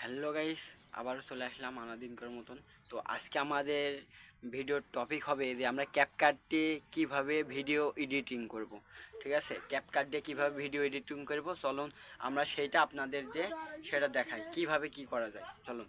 Hello guys আবারও চলে আসলাম আনাদিনকার মতন। তো আজকে আমাদের ভিডিওর টপিক হবে যে আমরা ক্যাপকার্টে কীভাবে ভিডিও এডিটিং করব। ঠিক আছে? ক্যাপকার্ট কীভাবে ভিডিও এডিটিং করব? চলুন, আমরা সেইটা আপনাদের যে সেটা দেখাই। কীভাবে কি করা যায়? চলুন।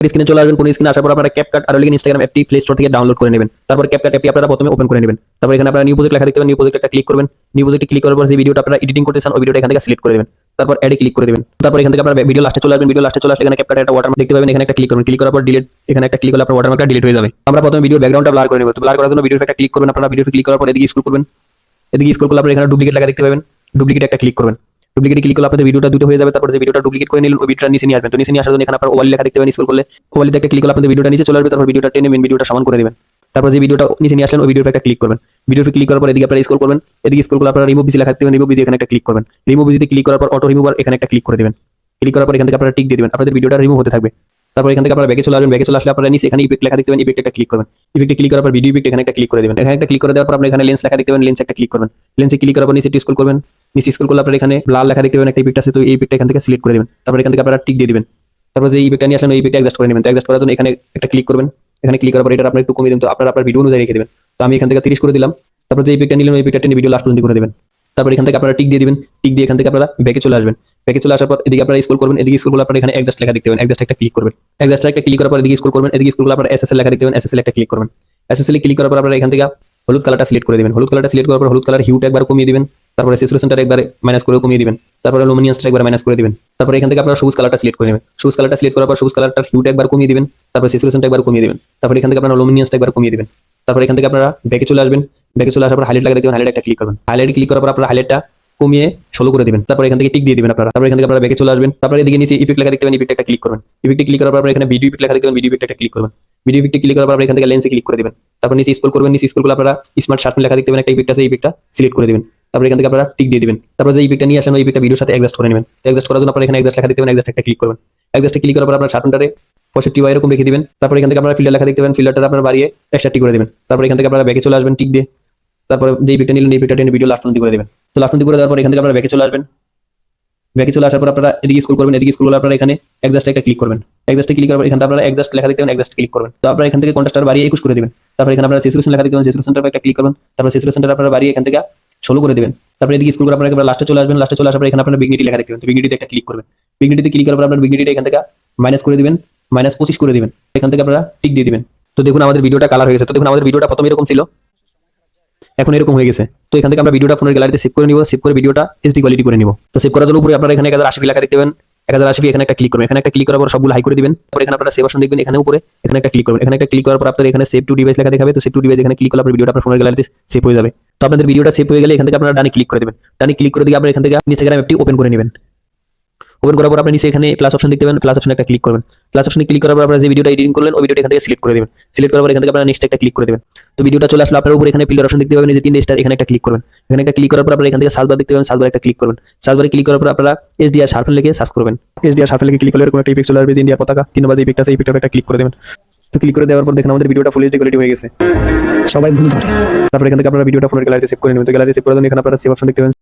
স্ক্রিনে চলে আসবেন কোন স্ক্রিনে আসার পর আপনারা ক্যাপকাট আর লিখে ইনস্টাগ্রাম অ্যাপটি প্লে স্টোর থেকে ডাউনলোড করে নেবেন। তারপর ক্যাপকাট অ্যাপটি আপনারা প্রথমে ওপেন করে নেবেন। তারপর এখানে আপনারা নিউ প্রজেক্ট লেখা দেখতে পাবেন। নিউ প্রজেক্ট একটা ক্লিক করবেন। নিউ প্রজেক্টে ক্লিক করার পর যে ভিডিওটা আপনারা এডিটিং করতে চান, ওই ভিডিওটা এখান থেকে সিলেক্ট করে দেবেন। তারপর অ্যাডে ক্লিক করে দেবেন। তারপর এখান থেকে আপনারা ভিডিও লাস্টে চলে আসবেন। ভিডিও লাস্টে চলে আসলে এখানে ক্যাপকাট একটা ওয়াটারমার্ক দেখতে পাবেন। এখানে একটা ক্লিক করবেন। ক্লিক করার পর ডিলিট এখানে একটা ক্লিক করলে আপনার ওয়াটারমার্কটা ডিলিট হয়ে যাবে। আমরা প্রথমে ভিডিও ব্যাকগ্রাউন্ডটা ব্লার করে নেব। তো ব্লার করার জন্য ভিডিও একটা ক্লিক করবেন আপনারা। ভিডিও ক্লিক করার পর এদিকে স্ক্রল করবেন। এদিকে স্ক্রল করলে আপনারা এখানে ডুপ্লিকেট লেখা দেখতে পাবেন। ডুপ্লিকেট একটা ক্লিক করবেন। ডুপ্লিকেট ক্লিক করলে আপনাদের ভিডিওটা দুটো হয়ে যাবে। তারপর যে ভিডিওটা ডুপ্লিকেট করে নিলেন, ওই ভিডিওটা নিচে নিয়ে আসবেন। তো নিচে নিয়ে আসার জন্য এখানে আপনার ওয়ালি লেখা দেখতে পাবেন স্ক্রল করলে। ওয়ালিতে একটা ক্লিক করলে আপনাদের ভিডিওটা নিচে চলে আসবে। তারপর ভিডিওটা টেনে মেন ভিডিওটা সমান করে দেবেন। তারপর যে ভিডিওটা নিচে নিয়ে আসলেন, ওই ভিডিওটা একটা ক্লিক করবেন। ভিডিওটা ক্লিক করার পর এদিকে আপনারা স্ক্রল করবেন, এদিকে স্ক্রল করলে আপনারা রিমুভ বিজি লেখা পাবেন রিমুভ বিজি এখানে একটা ক্লিক করবেন। রিমুভ বিজিতে ক্লিক করার পর অটো রিমুভার এখানে একটা ক্লিক করে দেবেন। ক্লিক করার পর এখান থেকে আপনারা টিক দিয়ে দিবেন। আপনাদের ভিডিওটা রিমুভ হতে থাকবে। তারপর এখান থেকে আপনারা ব্যাকে চলে আসবেন ব্যাকে চলে আসলে আপনারা নিচে এখানে ইফেক্ট লেখা দেখতে পাবেন ইফেক্ট একটা ক্লিক করবেন। ইফেক্টে ক্লিক করার পর ভিডিও ইফেক্ট এখানে একটা ক্লিক করে দেবেন। এখানে একটা ক্লিক করে দেওয়ার পর আপনি এখানে লেন্স লেখা দেখতে পাবেন লেন্স একটা ক্লিক করবেন। লেন্সে ক্লিক করার পর নিচে স্ক্রল করবেন। নিচে স্ক্রল করলে আপনারা এখানে লাল লেখা দেখতে পাবেন একটা ইফেক্ট আছে, তো এই ইফেক্ট এখান থেকে সিলেক্ট করে দেবেন। তারপর এখান থেকে আপনারা টিক দিয়ে দিবেন। তারপর যে ইফেক্টটা নিয়ে আসলেন, ওই ইফেক্ট অ্যাডজাস্ট করে নেবেন। অ্যাডজাস্ট করার জন্য এখানে একটা ক্লিক করবেন। এখানে ক্লিক করার পর এটা আপনারা একটু কমিয়ে দিন। তো আপনারা আপনার ভিডিও অনুযায়ী রেখে দেবেন। তো আমি এখান থেকে 30 করে দিলাম। তারপর যে ইফেক্টটা নিলেন, ওই ইফেক্টটা টেনে ভিডিও লাস্ট পর্যন্ত করে দেবেন। তারপর এখান থেকে আপনারা টিক দিয়ে দিবেন। টিক দিয়ে এখান থেকে আপনারা ব্যাকে চলে আসবেন। ব্যাকে চলে আসার পর এদিকে আপনারা স্ক্রল করবেন। এদিকে করলে আপনারা এখানে অ্যাডজাস্ট লেখা দেখতে পাবেন। অ্যাডজাস্ট একটা ক্লিক করবেন। অ্যাডজাস্ট একটা ক্লিক করার পর এদিকে স্ক্রল করবেন। এদিকে করলে আপনারা এসএসএল লেখা দেখতে পাবেন। এসএসএল একটা ক্লিক করবেন। এসএসএল ক্লিক করার পর আপনারা এখান থেকে হলুদ কালারটা সিলেক্ট করে দিবেন। হলুদ কালারটা সিলেক্ট করার পর হলুদ কালার হিউটা একবার কমিয়ে দিবেন। তারপরে স্যাচুরেশনটা একবার মাইনাস করে কমিয়ে দিবেন। তারপরে লুমিনিয়াসটা একবার মাইনাস করে দিবেন। তারপরে এখান থেকে আপনারা সবুজ কালারটা সিলেক্ট করে নেবেন। সবুজ কালারটা সিলেক্ট করার পর সবুজ কালারটার হিউটা একবার কমিয়ে দিবেন, তারপরে স্যাচুরেশনটা একবার কমিয়ে দিবেন, তারপরে এখান থেকে আপনারা লুমিনিয়াসটা একবার কমিয়ে দিবেন, তারপর এখান থেকে আপনারা ব্যাকে চলে আসবেন, ব্যাকে চলে আসার পর হাইলাইট লাগা দেবেন হাইলাইট একটা ক্লিক করবেন। হাইলাইট ক্লিক করার পর আপনারা হাইলাইটটা কমিয়ে ষোলো করে দেবেন, তারপর এখান থেকে টিক দিয়ে দিবেন আপনারা, তারপর এখান থেকে আপনারা ব্যাকে চলে আসবেন, তারপরে এদিকে নিচে ইফেক্ট লেখা দেখতে পাবেন একটা ক্লিক করবেন। ইফেক্টে ক্লিক করার পর এখানে ভিডিও ইফেক্ট লেখা দেখতে পাবেন ভিডিও একটা ক্লিক করবেন। ভিডিও ইফেক্টে ক্লিক করার পর এখান থেকে লেন্সে ক্লিক করে দিবেন। তারপর নিচে স্ক্রল করবেন, নিচে স্ক্রল করলে আপনারা স্মার্ট শার্পন লেখা দেখতে পাবেন, একটা ইফেক্ট আছে ইফেক্টটা সিলেক্ট করে দিবেন। তারপর এখান থেকে আপনারা টিক দিয়ে দিবেন। তারপর যে ইফেক্টটা নিয়ে আসেন, ওই ইফেক্টটা ভিডিওর সাথে অ্যাডজাস্ট করে নেবেন। অ্যাডজাস্ট করার জন্য আপনারা এখানে অ্যাডজাস্ট লেখা দেখতে পাবেন অ্যাডজাস্ট একটা ক্লিক করবেন। অ্যাডজাস্টে ক্লিক করার পর আপনারা শার্পনটারে পঁয়ষট্টি ওয়াই এরকম রেখে দিবেন। তারপর এখান থেকে আপনারা ফিল্টার লেখা দেখতে পাবেন ফিল্টারটা আপনারা বাড়িয়ে একসাথে করে দিবেন। তারপর এখান থেকে আপনারা ব্যাকে চলে আসবেন টিক দিয়ে। তারপরে যে ইফেক্টটা নিলেন ইফেক্টটা টেনে ভিডিও লাস্ট করে দিবেন। তো লাস্ট করে দেওয়ার পর এখান থেকে আপনারা ব্যাকে চলে আসবেন। ব্যাকে চলে আসার পর আপনারা এদিকে স্ক্রল করবেন, এদিকে স্ক্রল করলে আপনারা এখানে অ্যাডজাস্ট একটা ক্লিক করবেন। অ্যাডজাস্টে ক্লিক করার এখানে আপনারা অ্যাডজাস্ট লেখা দেখতে অ্যাডজাস্ট ক্লিক করবেন। তো আপনারা এখান থেকে কন্ট্রাস্টার বাড়িয়ে 21 করে দিবেন। তারপর এখানে আপনারা স্যাচুরেশন লেখা দেখতে উপর একটা ক্লিক করবেন। তারপর স্যাচুরেশনটা আপনারা বাড়িয়ে এখান থেকে 16 করে দেবেন। তারপরে এদিকে স্ক্রল করে আপনারা একেবারে লাস্টে চলে আসবেন। লাস্টে চলে আসার পর এখানে আপনারা বিগনিটি লেখা দেখতে পাবেন। বিগনিটিতে একটা ক্লিক করবেন। বিগনিটিতে ক্লিক করার পর আপনারা বিগনিটিটা এখান থেকে মাইনাস করে দিবেন মাইনাস 25 করে দিবেন। এখান থেকে আপনারা টিক দিয়ে দিবেন। তো দেখুন আমাদের ভিডিওটা কালার হয়ে গেছে। তো দেখুন আমাদের ভিডিওটা প্রথমে এরকম ছিল। এখন এরকম হয়ে গেছে। তো এখান থেকে আমরা ভিডিওটা ফোনের গ্যালারিতে সেভ করে নিব। সেভ করে ভিডিওটা এইচডি কোয়ালিটি করে নিব। তো সেভ করার জন্য উপরে আপনারা এখানে এক হাজার আশি লেখা দেখতে পাবেন। এক হাজার আশি এখানে একটা ক্লিক করবেন। এখানে একটা ক্লিক করার পর সবগুলো হাই করে দিবেন। তারপর এখানে আপনারা সেভ অপশন দেখবেন। এখানে উপরে, এখানে একটা ক্লিক করবেন। এখানে একটা ক্লিক করার পর আপনার এখানে সেভ টু ডিভাইস লেখা দেখাবে তো সেভ টু ডিভাইস এখানে ক্লিক করলে আপনার ভিডিওটা আপনার ফোনের গ্যালারিতে সেভ হয়ে যাবে। তো আপনাদের ভিডিওটা সেভ হয়ে গেলে এখান থেকে আপনারা ডানে ক্লিক করে দেবেন। ডানে ক্লিক করে দিয়ে আপনারা এখান থেকে ইনস্টাগ্রাম অ্যাপটি ওপেন করে নেবেন। ওপেন করার পর আপনি নিচে এখানে প্লাস অপশন দেখতে প্লাস অপশনে একটা ক্লিক করবেন। প্লাস অপশনে ক্লিক করার পর আপনারা যে ভিডিওটা এডিটিং করলেন, ওই ভিডিওটা এখান থেকে সিলেক্ট করে দেবেন। সিলেক্ট করার পর এখান থেকে আপনারা নেক্সট একটা ক্লিক করে দেবেন। তো ভিডিওটা চলে আসলে, আপনার উপরে এখানে পিলার অপশন দেখতে পাবেন, যে তিনটে স্টার এখানে একটা ক্লিক করবেন। এখানে একটা ক্লিক করার পর আপনারা এখান থেকে সার্চ বার দেখতে পাবেন সার্চ বার একটা ক্লিক করবেন। সার্চ বারে ক্লিক করার পর আপনারা এসডিআর শার্পেন লিখে সার্চ করবেন। এসডিআর শার্পেন লিখে ক্লিক করলে এরকম একটা ইফেক্ট চলে আসবে ইন্ডিয়া পতাকা। তিন যে ইফেক্ট আছে, এই একটা ক্লিক করে দেবেন। তো ক্লিক করে দেওয়ার পর দেখেন আমাদের ভিডিওটা ফুল এইচডি কোয়ালিটি হয়ে গেছে। সবাই ভুল ধরে। তারপরে এখান থেকে আপনারা ভিডিওটা ফোনের গ্যালারিতে সেভ করে নেবেন। তো গ্যালারিতে সেভ করার জন্য এখানে আপনারা সেভ অপশন দেখতে পাবেন।